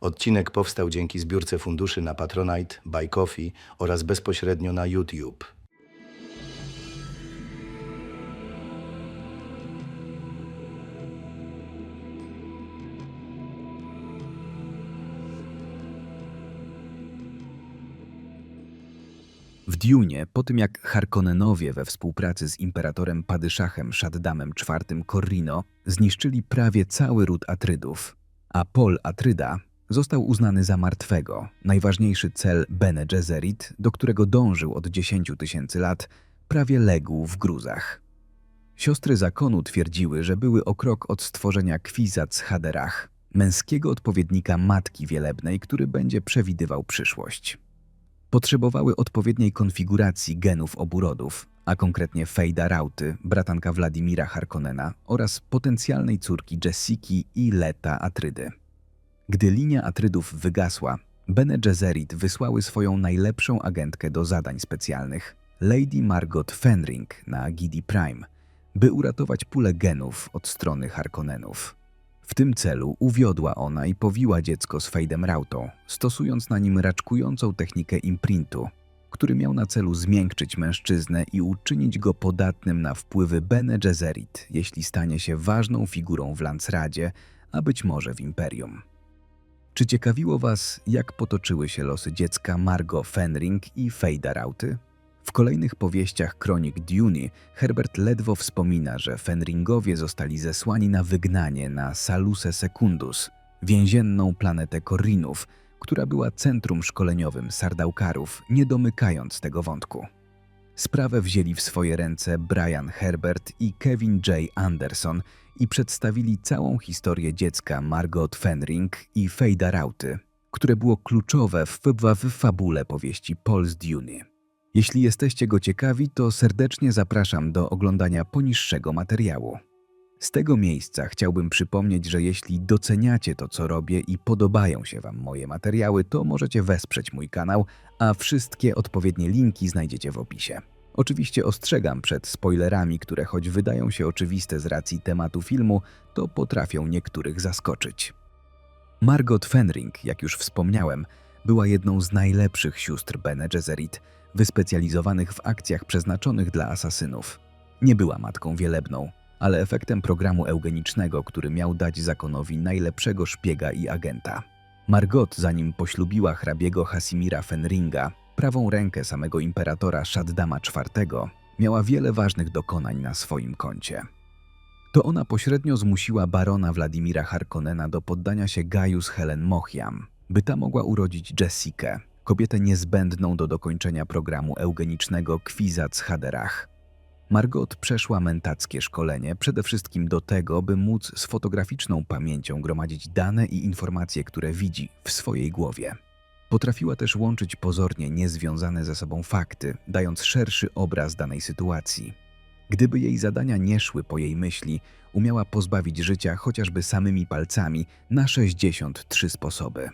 Odcinek powstał dzięki zbiórce funduszy na Patronite, Buy Coffee oraz bezpośrednio na YouTube. W Dune, po tym jak Harkonnenowie we współpracy z imperatorem Padyszachem Shaddamem IV Corrino zniszczyli prawie cały ród Atrydów, a Pol Atryda został uznany za martwego, najważniejszy cel Bene Gesserit, do którego dążył od 10 tysięcy lat, prawie legł w gruzach. Siostry zakonu twierdziły, że były o krok od stworzenia Kwizac Haderach, męskiego odpowiednika Matki Wielebnej, który będzie przewidywał przyszłość potrzebowały odpowiedniej konfiguracji genów obu rodów, a konkretnie Fejda Rauty, bratanka Wladimira Harkonnena oraz potencjalnej córki Jessiki i Leta Atrydy. Gdy linia Atrydów wygasła, Bene Gesserit wysłały swoją najlepszą agentkę do zadań specjalnych, Lady Margot Fenring na Gidi Prime, by uratować pulę genów od strony Harkonnenów. W tym celu uwiodła ona i powiła dziecko z Fejdem Rautą, stosując na nim raczkującą technikę imprintu, który miał na celu zmiękczyć mężczyznę i uczynić go podatnym na wpływy Bene Gesserit, jeśli stanie się ważną figurą w Lancradzie, a być może w Imperium. Czy ciekawiło Was, jak potoczyły się losy dziecka Margot Fenring i Fejda Rauty? W kolejnych powieściach kronik Duni Herbert ledwo wspomina, że Fenringowie zostali zesłani na wygnanie na Saluse Secundus, więzienną planetę Korrinów, która była centrum szkoleniowym Sardaukarów, nie domykając tego wątku. Sprawę wzięli w swoje ręce Brian Herbert i Kevin J. Anderson i przedstawili całą historię dziecka Margot Fenring i Fejda Rauty, które było kluczowe w, w fabule powieści Paul z Dune. Jeśli jesteście go ciekawi, to serdecznie zapraszam do oglądania poniższego materiału. Z tego miejsca chciałbym przypomnieć, że jeśli doceniacie to, co robię i podobają się Wam moje materiały, to możecie wesprzeć mój kanał, a wszystkie odpowiednie linki znajdziecie w opisie. Oczywiście ostrzegam przed spoilerami, które choć wydają się oczywiste z racji tematu filmu, to potrafią niektórych zaskoczyć. Margot Fenring, jak już wspomniałem, była jedną z najlepszych sióstr Bene Gesserit, wyspecjalizowanych w akcjach przeznaczonych dla asasynów. Nie była matką wielebną, ale efektem programu eugenicznego, który miał dać zakonowi najlepszego szpiega i agenta. Margot, zanim poślubiła hrabiego Hasimira Fenringa, prawą rękę samego imperatora Shaddama IV, miała wiele ważnych dokonań na swoim koncie. To ona pośrednio zmusiła barona Wladimira Harkonnena do poddania się Gaius Helen Mohiam, by ta mogła urodzić Jessikę, kobietę niezbędną do dokończenia programu eugenicznego Kwizac Haderach. Margot przeszła mentackie szkolenie przede wszystkim do tego, by móc z fotograficzną pamięcią gromadzić dane i informacje, które widzi w swojej głowie. Potrafiła też łączyć pozornie niezwiązane ze sobą fakty, dając szerszy obraz danej sytuacji. Gdyby jej zadania nie szły po jej myśli, umiała pozbawić życia chociażby samymi palcami na 63 sposoby.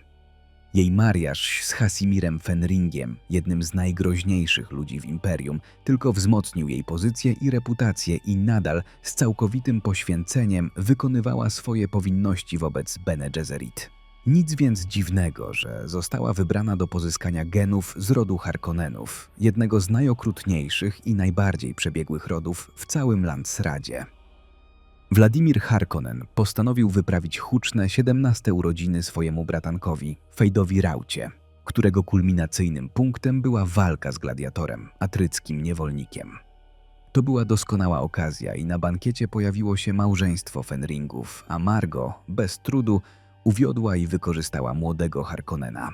Jej mariaż z Hasimirem Fenringiem, jednym z najgroźniejszych ludzi w imperium, tylko wzmocnił jej pozycję i reputację i nadal z całkowitym poświęceniem wykonywała swoje powinności wobec Bene Gesserit. Nic więc dziwnego, że została wybrana do pozyskania genów z rodu Harkonnenów, jednego z najokrutniejszych i najbardziej przebiegłych rodów w całym Landsradzie. Wladimir Harkonnen postanowił wyprawić huczne 17 urodziny swojemu bratankowi, Fejdowi Raucie, którego kulminacyjnym punktem była walka z gladiatorem, atryckim niewolnikiem. To była doskonała okazja i na bankiecie pojawiło się małżeństwo Fenringów, a Margo, bez trudu, uwiodła i wykorzystała młodego Harkonnena.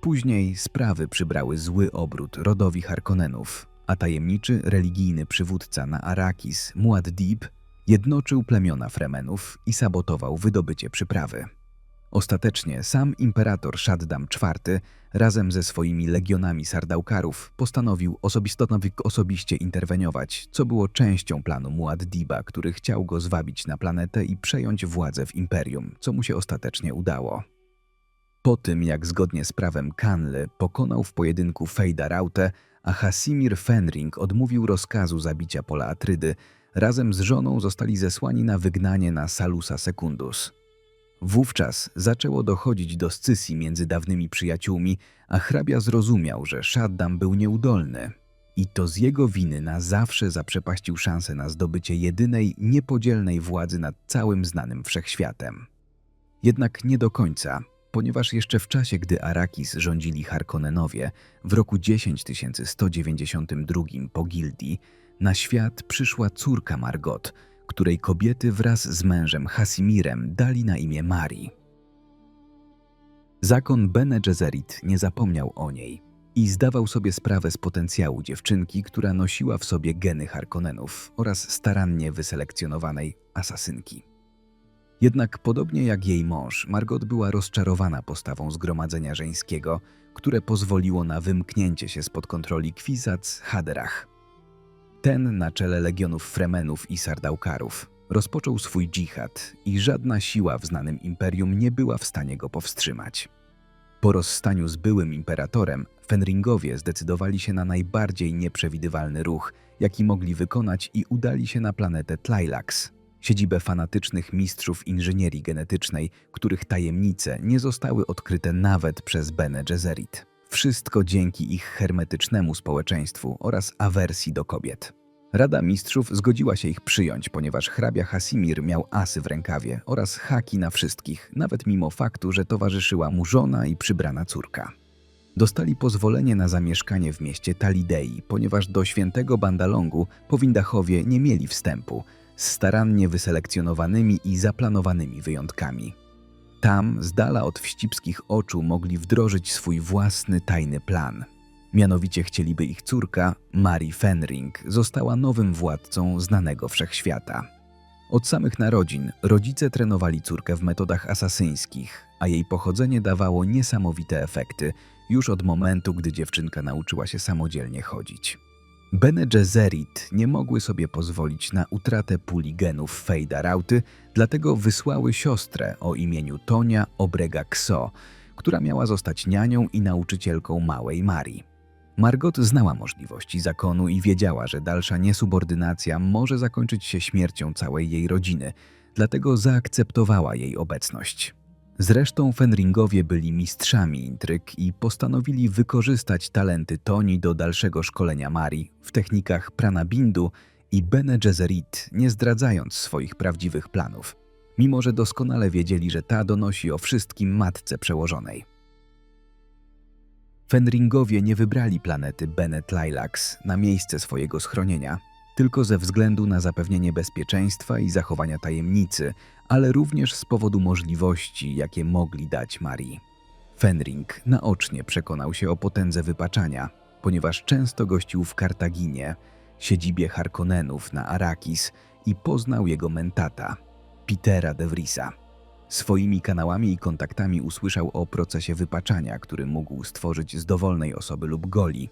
Później sprawy przybrały zły obrót rodowi Harkonnenów, a tajemniczy religijny przywódca na Arakis, Muad'Dib, jednoczył plemiona Fremenów i sabotował wydobycie przyprawy. Ostatecznie sam imperator Shaddam IV razem ze swoimi legionami Sardaukarów postanowił osobiście interweniować, co było częścią planu Muad'Diba, który chciał go zwabić na planetę i przejąć władzę w imperium, co mu się ostatecznie udało. Po tym, jak zgodnie z prawem Kanly pokonał w pojedynku Fejda Rautę, a Hasimir Fenring odmówił rozkazu zabicia Pola Atrydy, razem z żoną zostali zesłani na wygnanie na Salusa Secundus. Wówczas zaczęło dochodzić do scysji między dawnymi przyjaciółmi, a hrabia zrozumiał, że Shaddam był nieudolny. I to z jego winy na zawsze zaprzepaścił szansę na zdobycie jedynej, niepodzielnej władzy nad całym znanym wszechświatem. Jednak nie do końca, ponieważ jeszcze w czasie, gdy Arakis rządzili Harkonnenowie, w roku 10192 po gildii, na świat przyszła córka Margot, której kobiety wraz z mężem Hasimirem dali na imię Mari. Zakon Bene Gesserit nie zapomniał o niej i zdawał sobie sprawę z potencjału dziewczynki, która nosiła w sobie geny Harkonnenów oraz starannie wyselekcjonowanej asasynki. Jednak podobnie jak jej mąż, Margot była rozczarowana postawą zgromadzenia żeńskiego, które pozwoliło na wymknięcie się spod kontroli Kwizac Haderach. Ten na czele legionów Fremenów i Sardaukarów rozpoczął swój dżihad i żadna siła w znanym imperium nie była w stanie go powstrzymać. Po rozstaniu z byłym imperatorem, Fenringowie zdecydowali się na najbardziej nieprzewidywalny ruch, jaki mogli wykonać i udali się na planetę Tlilax, siedzibę fanatycznych mistrzów inżynierii genetycznej, których tajemnice nie zostały odkryte nawet przez Bene Gesserit. Wszystko dzięki ich hermetycznemu społeczeństwu oraz awersji do kobiet. Rada Mistrzów zgodziła się ich przyjąć, ponieważ hrabia Hasimir miał asy w rękawie oraz haki na wszystkich, nawet mimo faktu, że towarzyszyła mu żona i przybrana córka. Dostali pozwolenie na zamieszkanie w mieście Talidei, ponieważ do świętego Bandalongu powindachowie nie mieli wstępu, z starannie wyselekcjonowanymi i zaplanowanymi wyjątkami. Tam, z dala od wścibskich oczu, mogli wdrożyć swój własny tajny plan. Mianowicie chcieliby ich córka, Mari Fenring, została nowym władcą znanego wszechświata. Od samych narodzin rodzice trenowali córkę w metodach asasyńskich, a jej pochodzenie dawało niesamowite efekty już od momentu, gdy dziewczynka nauczyła się samodzielnie chodzić. Bene Gesserit nie mogły sobie pozwolić na utratę puli genów Fejda Rauty, dlatego wysłały siostrę o imieniu Tonia Obrega Kso, która miała zostać nianią i nauczycielką małej Marii. Margot znała możliwości zakonu i wiedziała, że dalsza niesubordynacja może zakończyć się śmiercią całej jej rodziny, dlatego zaakceptowała jej obecność. Zresztą Fenringowie byli mistrzami intryg i postanowili wykorzystać talenty Toni do dalszego szkolenia Marii w technikach pranabindu i Bene Gesserit, nie zdradzając swoich prawdziwych planów, mimo że doskonale wiedzieli, że ta donosi o wszystkim matce przełożonej. Fenringowie nie wybrali planety Bene Tlilax na miejsce swojego schronienia, tylko ze względu na zapewnienie bezpieczeństwa i zachowania tajemnicy, ale również z powodu możliwości, jakie mogli dać Marii. Fenring naocznie przekonał się o potędze wypaczania, ponieważ często gościł w Kartaginie, siedzibie Harkonnenów na Arakis i poznał jego mentata, Petera de Vrisa. Swoimi kanałami i kontaktami usłyszał o procesie wypaczania, który mógł stworzyć z dowolnej osoby lub goli.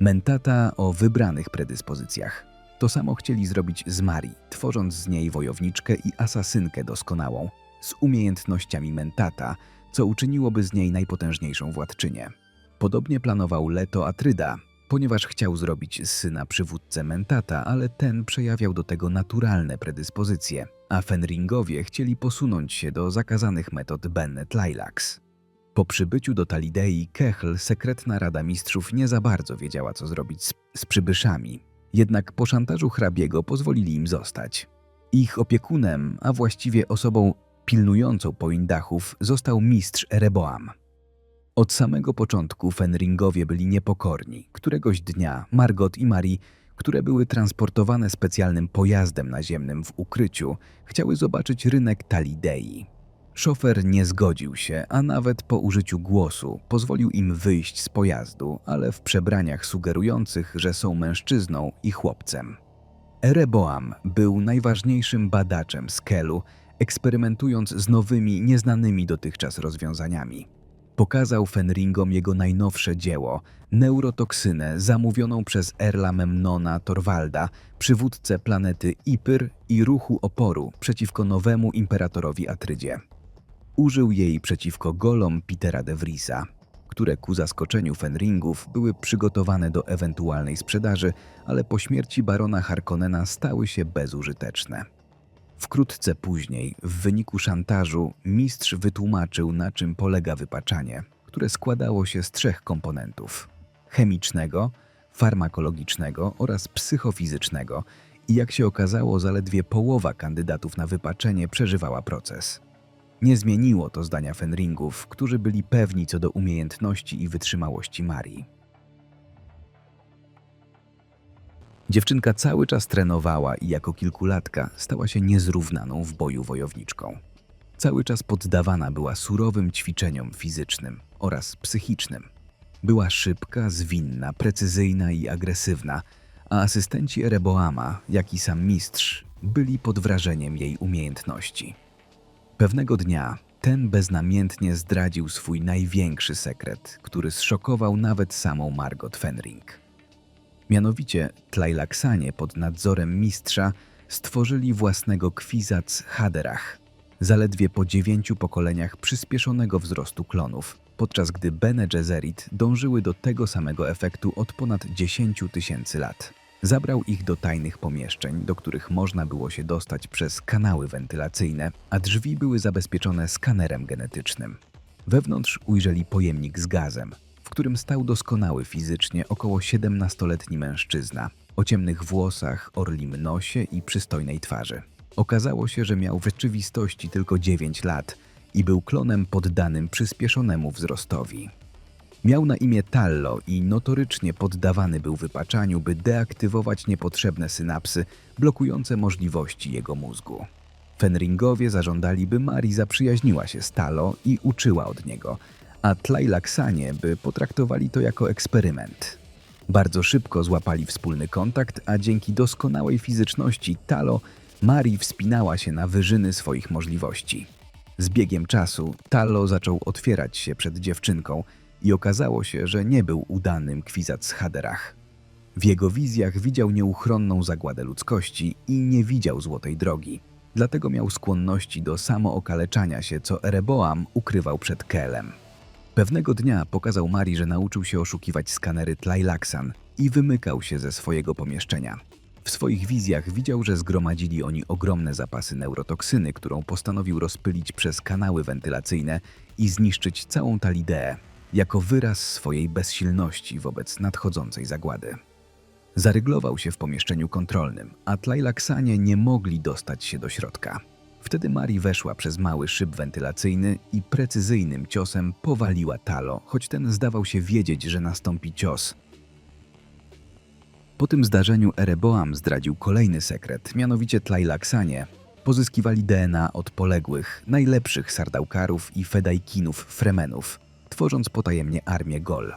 Mentata o wybranych predyspozycjach. To samo chcieli zrobić z Marii, tworząc z niej wojowniczkę i asasynkę doskonałą, z umiejętnościami Mentata, co uczyniłoby z niej najpotężniejszą władczynię. Podobnie planował Leto Atryda, ponieważ chciał zrobić z syna przywódcę Mentata, ale ten przejawiał do tego naturalne predyspozycje, a Fenringowie chcieli posunąć się do zakazanych metod Bennet Lilax. Po przybyciu do Talidei, Kechl, sekretna Rada Mistrzów, nie za bardzo wiedziała, co zrobić z, z przybyszami. Jednak po szantażu hrabiego pozwolili im zostać. Ich opiekunem, a właściwie osobą pilnującą poindachów, został mistrz Ereboam. Od samego początku Fenringowie byli niepokorni. Któregoś dnia Margot i Marie, które były transportowane specjalnym pojazdem naziemnym w ukryciu, chciały zobaczyć rynek Talidei. Szofer nie zgodził się, a nawet po użyciu głosu pozwolił im wyjść z pojazdu, ale w przebraniach sugerujących, że są mężczyzną i chłopcem. Ereboam był najważniejszym badaczem Skelu, eksperymentując z nowymi, nieznanymi dotychczas rozwiązaniami. Pokazał Fenringom jego najnowsze dzieło, neurotoksynę zamówioną przez Erla Memnona Torvalda, przywódcę planety Ipyr i ruchu oporu przeciwko nowemu imperatorowi Atrydzie. Użył jej przeciwko golom Petera de Vrisa, które ku zaskoczeniu Fenringów były przygotowane do ewentualnej sprzedaży, ale po śmierci barona Harkonnena stały się bezużyteczne. Wkrótce później, w wyniku szantażu, mistrz wytłumaczył, na czym polega wypaczanie, które składało się z trzech komponentów: chemicznego, farmakologicznego oraz psychofizycznego. I jak się okazało, zaledwie połowa kandydatów na wypaczenie przeżywała proces. Nie zmieniło to zdania Fenringów, którzy byli pewni co do umiejętności i wytrzymałości Marii. Dziewczynka cały czas trenowała i jako kilkulatka stała się niezrównaną w boju wojowniczką. Cały czas poddawana była surowym ćwiczeniom fizycznym oraz psychicznym. Była szybka, zwinna, precyzyjna i agresywna, a asystenci Ereboama, jak i sam mistrz, byli pod wrażeniem jej umiejętności. Pewnego dnia ten beznamiętnie zdradził swój największy sekret, który zszokował nawet samą Margot Fenring. Mianowicie Tlailaksanie pod nadzorem mistrza stworzyli własnego kwizac Haderach, zaledwie po dziewięciu pokoleniach przyspieszonego wzrostu klonów, podczas gdy Bene Gesserit dążyły do tego samego efektu od ponad 10 tysięcy lat. Zabrał ich do tajnych pomieszczeń, do których można było się dostać przez kanały wentylacyjne, a drzwi były zabezpieczone skanerem genetycznym. Wewnątrz ujrzeli pojemnik z gazem, w którym stał doskonały fizycznie około 17-letni mężczyzna o ciemnych włosach, orlim nosie i przystojnej twarzy. Okazało się, że miał w rzeczywistości tylko 9 lat i był klonem poddanym przyspieszonemu wzrostowi. Miał na imię Tallo i notorycznie poddawany był wypaczaniu, by deaktywować niepotrzebne synapsy blokujące możliwości jego mózgu. Fenringowie zażądali, by Mari zaprzyjaźniła się z Tallo i uczyła od niego, a Tlailaksanie, by potraktowali to jako eksperyment. Bardzo szybko złapali wspólny kontakt, a dzięki doskonałej fizyczności Talo, Mari wspinała się na wyżyny swoich możliwości. Z biegiem czasu Talo zaczął otwierać się przed dziewczynką i okazało się, że nie był udanym kwizac Haderach. W jego wizjach widział nieuchronną zagładę ludzkości i nie widział złotej drogi. Dlatego miał skłonności do samookaleczania się, co Ereboam ukrywał przed Kelem. Pewnego dnia pokazał Marii, że nauczył się oszukiwać skanery Tlailaksan i wymykał się ze swojego pomieszczenia. W swoich wizjach widział, że zgromadzili oni ogromne zapasy neurotoksyny, którą postanowił rozpylić przez kanały wentylacyjne i zniszczyć całą Talideę, jako wyraz swojej bezsilności wobec nadchodzącej zagłady. Zaryglował się w pomieszczeniu kontrolnym, a Tlailaksanie nie mogli dostać się do środka. Wtedy Mari weszła przez mały szyb wentylacyjny i precyzyjnym ciosem powaliła Talo, choć ten zdawał się wiedzieć, że nastąpi cios. Po tym zdarzeniu Ereboam zdradził kolejny sekret, mianowicie Tlailaksanie pozyskiwali DNA od poległych, najlepszych sardaukarów i fedajkinów Fremenów, tworząc potajemnie armię Gol.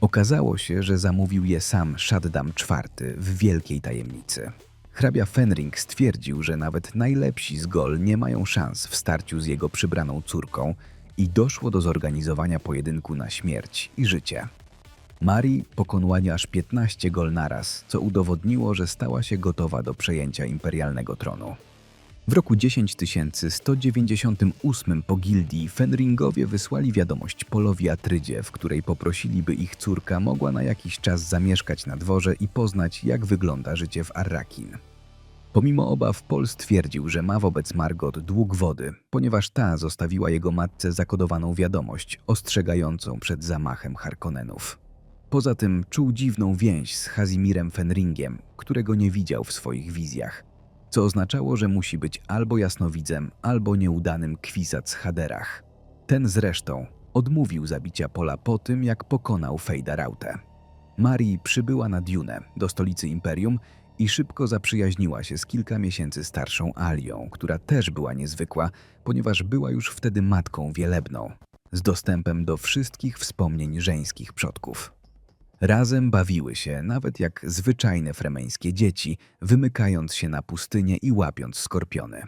Okazało się, że zamówił je sam Shaddam IV w wielkiej tajemnicy. Hrabia Fenring stwierdził, że nawet najlepsi z Gol nie mają szans w starciu z jego przybraną córką i doszło do zorganizowania pojedynku na śmierć i życie. Marii pokonała aż 15 gol naraz, co udowodniło, że stała się gotowa do przejęcia imperialnego tronu. W roku 10198 po gildii Fenringowie wysłali wiadomość Polowi Atrydzie, w której poprosili, by ich córka mogła na jakiś czas zamieszkać na dworze i poznać, jak wygląda życie w Arrakin. Pomimo obaw, Pol stwierdził, że ma wobec Margot dług wody, ponieważ ta zostawiła jego matce zakodowaną wiadomość ostrzegającą przed zamachem Harkonnenów. Poza tym czuł dziwną więź z Hazimirem Fenringiem, którego nie widział w swoich wizjach, co oznaczało, że musi być albo jasnowidzem, albo nieudanym kwisac Haderach. Ten zresztą odmówił zabicia Pola po tym, jak pokonał Fejda Rautę. Marii przybyła na Dune, do stolicy Imperium i szybko zaprzyjaźniła się z kilka miesięcy starszą Alią, która też była niezwykła, ponieważ była już wtedy matką wielebną, z dostępem do wszystkich wspomnień żeńskich przodków. Razem bawiły się, nawet jak zwyczajne fremeńskie dzieci, wymykając się na pustynię i łapiąc skorpiony.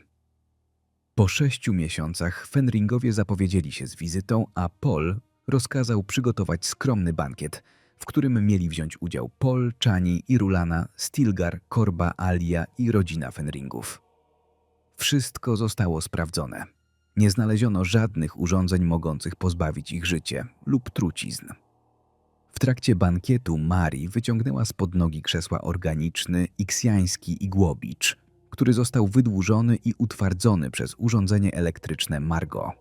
Po sześciu miesiącach Fenringowie zapowiedzieli się z wizytą, a Pol rozkazał przygotować skromny bankiet, w którym mieli wziąć udział Pol, Chani, Irulana, Stilgar, Korba, Alia i rodzina Fenringów. Wszystko zostało sprawdzone. Nie znaleziono żadnych urządzeń mogących pozbawić ich życie lub trucizn. W trakcie bankietu Mari wyciągnęła spod nogi krzesła organiczny, iksjański igłobicz, który został wydłużony i utwardzony przez urządzenie elektryczne Margo.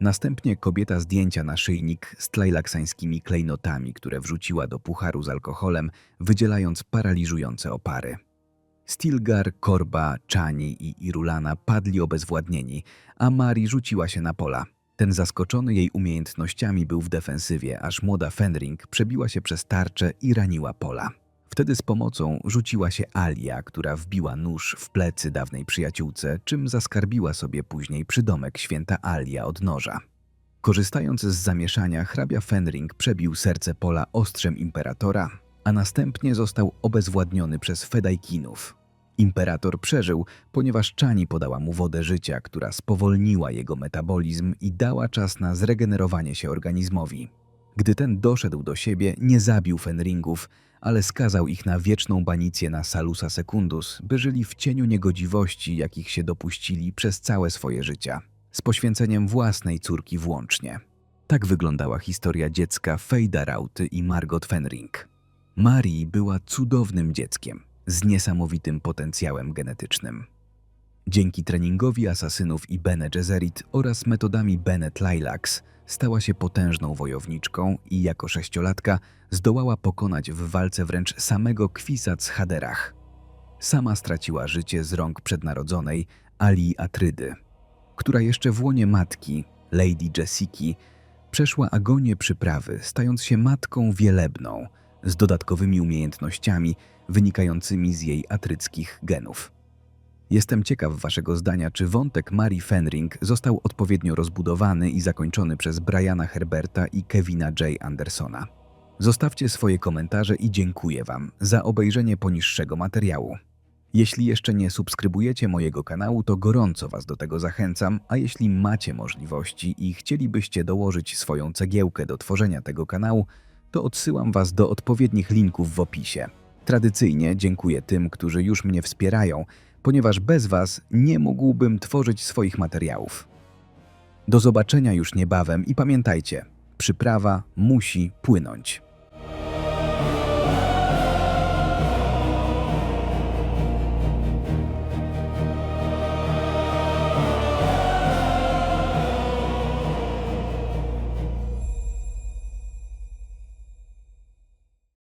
Następnie kobieta zdjęcia naszyjnik z tlajlaksańskimi klejnotami, które wrzuciła do pucharu z alkoholem, wydzielając paraliżujące opary. Stilgar, Korba, Chani i Irulana padli obezwładnieni, a Mari rzuciła się na pola. Ten zaskoczony jej umiejętnościami był w defensywie, aż młoda Fenring przebiła się przez tarczę i raniła pola. Wtedy z pomocą rzuciła się Alia, która wbiła nóż w plecy dawnej przyjaciółce, czym zaskarbiła sobie później przydomek święta Alia od noża. Korzystając z zamieszania, hrabia Fenring przebił serce pola ostrzem imperatora, a następnie został obezwładniony przez Fedajkinów. Imperator przeżył, ponieważ Czani podała mu wodę życia, która spowolniła jego metabolizm i dała czas na zregenerowanie się organizmowi. Gdy ten doszedł do siebie, nie zabił Fenringów, ale skazał ich na wieczną banicję na Salusa Secundus, by żyli w cieniu niegodziwości, jakich się dopuścili przez całe swoje życia, z poświęceniem własnej córki włącznie. Tak wyglądała historia dziecka Fejda Rauty i Margot Fenring. Marii była cudownym dzieckiem, z niesamowitym potencjałem genetycznym. Dzięki treningowi asasynów i Bene Gesserit oraz metodami Bene Tleilax stała się potężną wojowniczką i jako sześciolatka zdołała pokonać w walce wręcz samego Kwisatz Haderach. Sama straciła życie z rąk przednarodzonej Ali Atrydy, która jeszcze w łonie matki, Lady Jessiki, przeszła agonię przyprawy, stając się matką wielebną, z dodatkowymi umiejętnościami wynikającymi z jej atryckich genów. Jestem ciekaw waszego zdania, czy wątek Mary Fenring został odpowiednio rozbudowany i zakończony przez Briana Herberta i Kevina J. Andersona. Zostawcie swoje komentarze i dziękuję wam za obejrzenie poniższego materiału. Jeśli jeszcze nie subskrybujecie mojego kanału, to gorąco was do tego zachęcam, a jeśli macie możliwości i chcielibyście dołożyć swoją cegiełkę do tworzenia tego kanału, to odsyłam was do odpowiednich linków w opisie. Tradycyjnie dziękuję tym, którzy już mnie wspierają, ponieważ bez was nie mógłbym tworzyć swoich materiałów. Do zobaczenia już niebawem i pamiętajcie, przyprawa musi płynąć.